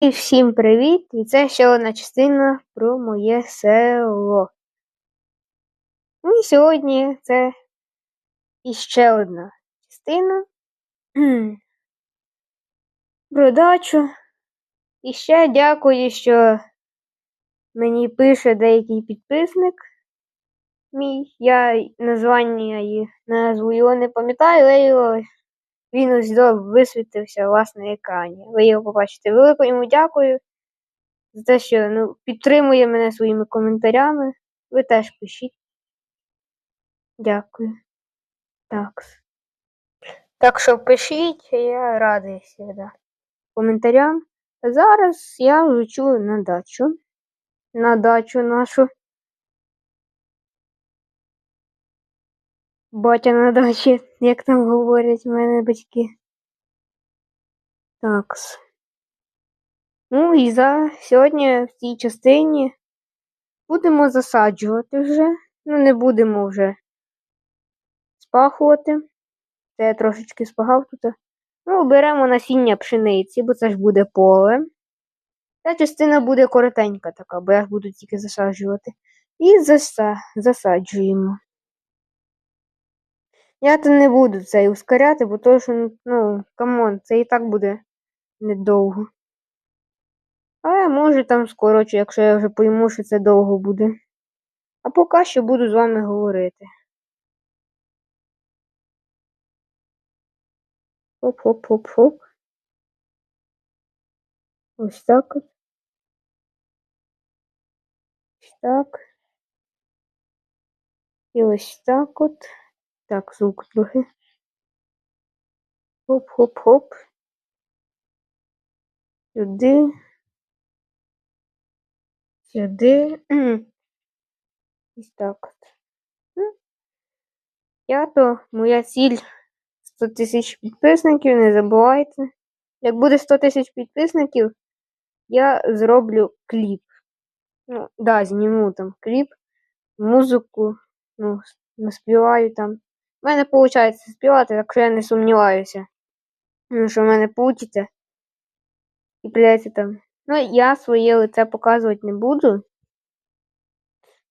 І всім привіт! І це ще одна частина про моє село. Ну і сьогодні це іще одна частина про дачу. І ще дякую, що мені пише деякий підписник мій. Я названня назву його не пам'ятаю, але його він ось висвітився у вас на екрані. Ви його побачите. Велико йому дякую за те, що ну, підтримує мене своїми коментарями. Ви теж пишіть. Дякую. Так. Так що пишіть, я радий завжди коментарям. Зараз я лечу на дачу. На дачу нашу. Батя на дачі, як там говорять в мене батьки. Такс. Ну і за сьогодні в цій частині будемо засаджувати вже. Ну, не будемо вже спахувати. Це я трошечки спагав тут. Ну, беремо насіння пшениці, бо це ж буде поле. Ця частина буде коротенька така, бо я буду тільки засаджувати. І заса... засаджуємо. Я то не буду це ускоряти, бо то що, ну, камон, це і так буде недовго. Але може там скорочу, якщо я вже пойму, що це довго буде. А поки що буду з вами говорити. Хоп-хоп-хоп-хоп. Ось так. Ось так. І ось так от. Так, звук трохи. Хоп-хоп-хоп. Сюди. Сюди. Ось так от. Я то моя ціль 100 тисяч підписників, не забувайте. Як буде 100 тисяч підписників, я зроблю кліп. Ну, да, зніму там кліп, музику, ну, наспіваю там. У мене виходить співати, так що я не сумніваюся. Ну, що в мене вийде. І прийдеться там. Ну, я своє лице показувати не буду.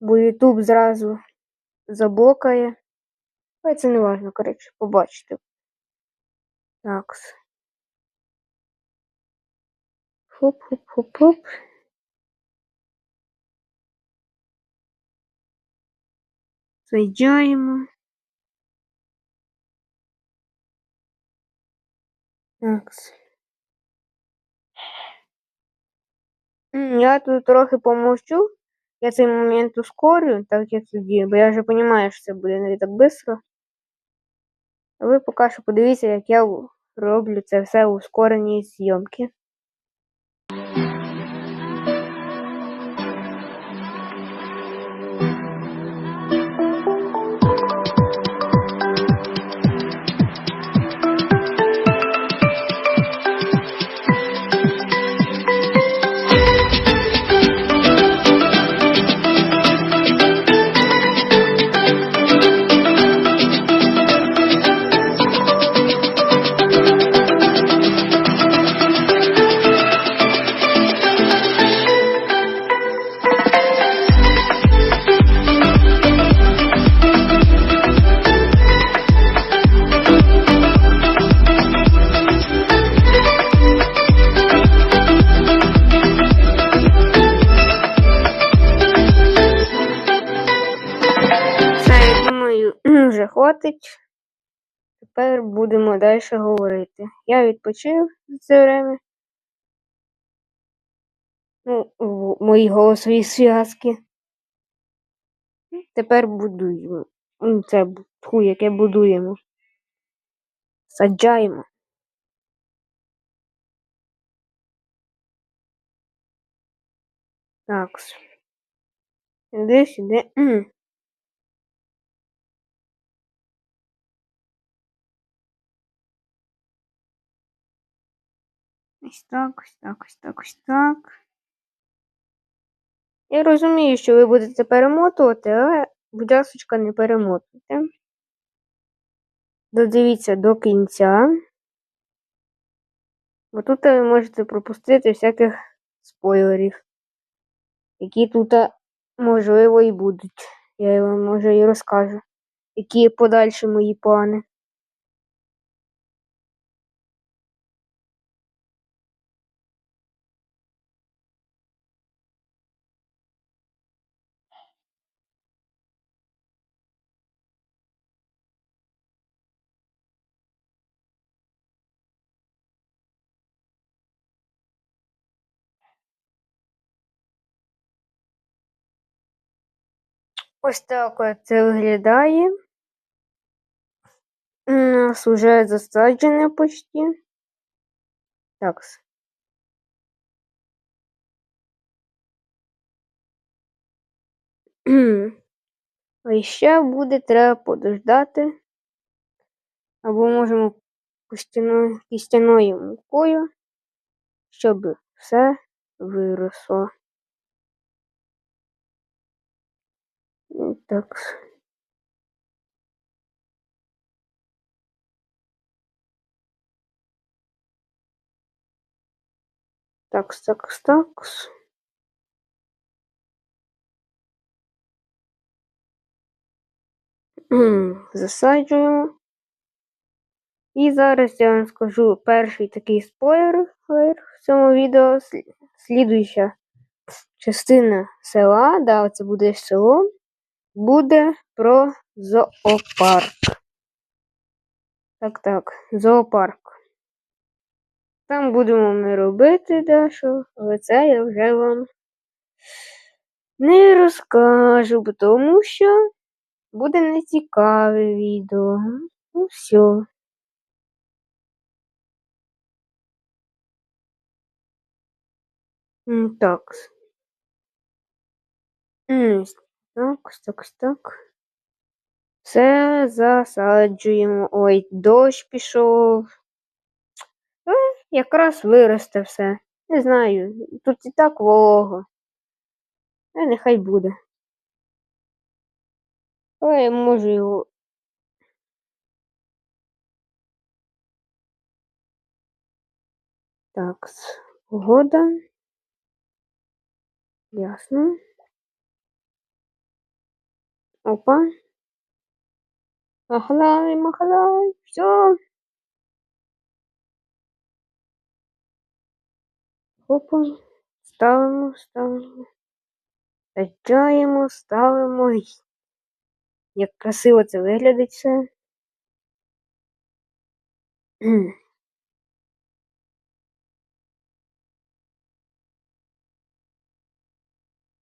Бо Ютуб зразу заблокає. Але це не важно, коротше, побачите. Такс. Хоп-хоп-хоп-хоп. Заїжджаємо. Я тут трохи помовчу. Я цей момент ускорю, так як тоді, бо я вже розумію, що це буде не так швидко. А ви поки що подивіться, як я роблю це все у ускореній зйомки. Хватить. Тепер будемо далі говорити. Я відпочив за це время. Ну, в моїй голосовій зв'язки. Тепер будуємо. Ну, це тху, яке будуємо. Саджаємо. Так. Сюди, сюди. Ось так, ось так, ось так, ось так. Я розумію, що ви будете перемотувати, але, будь ласка, не перемотуйте. Додивіться до кінця. Бо тут ви можете пропустити всяких спойлерів, які тут, можливо, і будуть. Я вам може і розкажу, які подальші мої плани. Ось так от це виглядає. У нас уже засаджене почти. Так. А ще буде треба подождати. Або можемо кістяною, мукою, щоб все виросло. Так. Такс, такс, такс. Засаджуємо. І зараз я вам скажу перший такий спойлер в цьому відео. Слідуюча частина села, да, це буде село, буде про зоопарк. Так, так, зоопарк. Там будемо ми робити дещо, але це я вже вам не розкажу, тому що буде нецікаве відео. Ну все. Так. Так, так, так. Все засаджуємо. Ой, дощ пішов. Е, якраз виросте все. Не знаю. Тут і так волого. Е, нехай буде. Але я можу його. Так, погода. Ясно. Опа. Махлай, махлай, все. Опа. Ставимо, ставимо. Саджаємо, ставимо. Як красиво це виглядить все.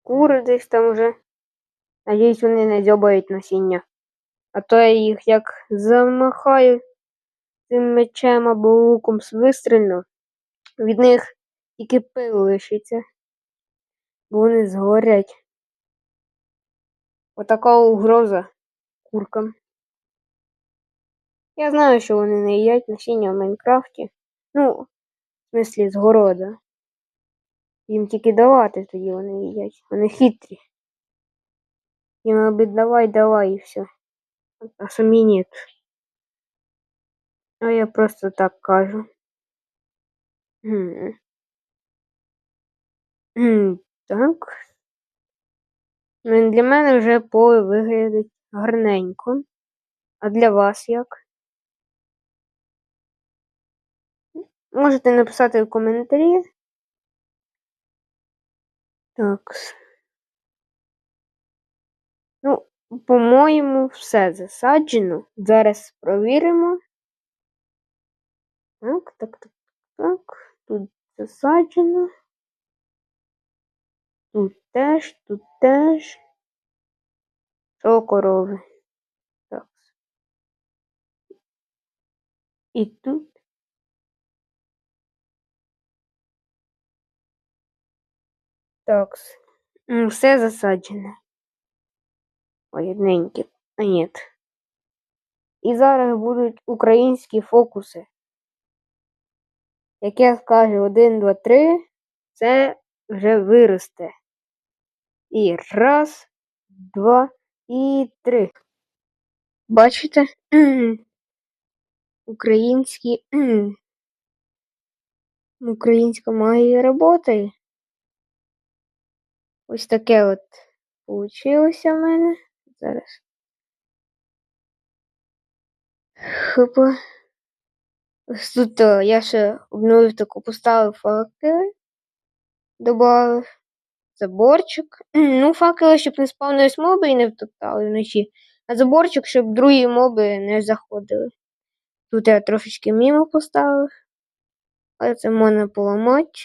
Кури десь там вже. Надіюсь, вони не дзьобають насіння. А то я їх як замахаю цим мечем або луком вистрільну, від них тільки пил лишиться, бо вони згорять. Отака угроза куркам. Я знаю, що вони не їдять насіння в Майнкрафті. Ну, в смислі, з города. Їм тільки давати тоді вони їдять. Вони хитрі. Їм аби давай, давай і все. А самі ні. А я просто так кажу. Так. Ну, для мене вже поле виглядить гарненько. А для вас як? Можете написати в коментарі. Так. Ну, по-моєму, все засаджено. Зараз провіримо. Так, так, так, так. Тут засаджено. Тут теж, тут теж. Що корови? Так. І тут. Так. Все засаджене. Ой. А ні. І зараз будуть українські фокуси. Як я скажу один, два, три, це вже виросте. І раз, два і три. Бачите? Українські Українська магія работає. Ось таке от получилося в мене. Зараз. Ось тут е, я ще обновив таку, поставив факели. Добавив заборчик. Ну, факели, щоб не спавнились моби і не втоптали вночі. А заборчик, щоб другі моби не заходили. Тут я трошечки мімо поставив. Але це можна поламати.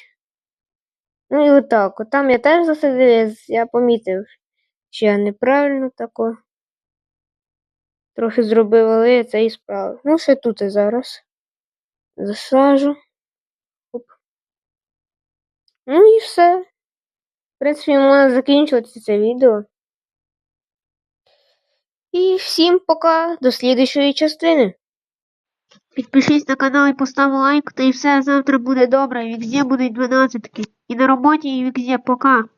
Ну і отак. От там я теж засадив, я помітив, що я неправильно тако. Трохи зробив, але я це і справив. Ну, ще тут і зараз. Засажу. Оп. Ну і все. В принципі, можна закінчувати це відео. І всім пока, до слідущої частини. Підпишись на канал і постав лайк, та і все завтра буде добре. Вікзє будуть 12. І на роботі, і вікзє. Пока.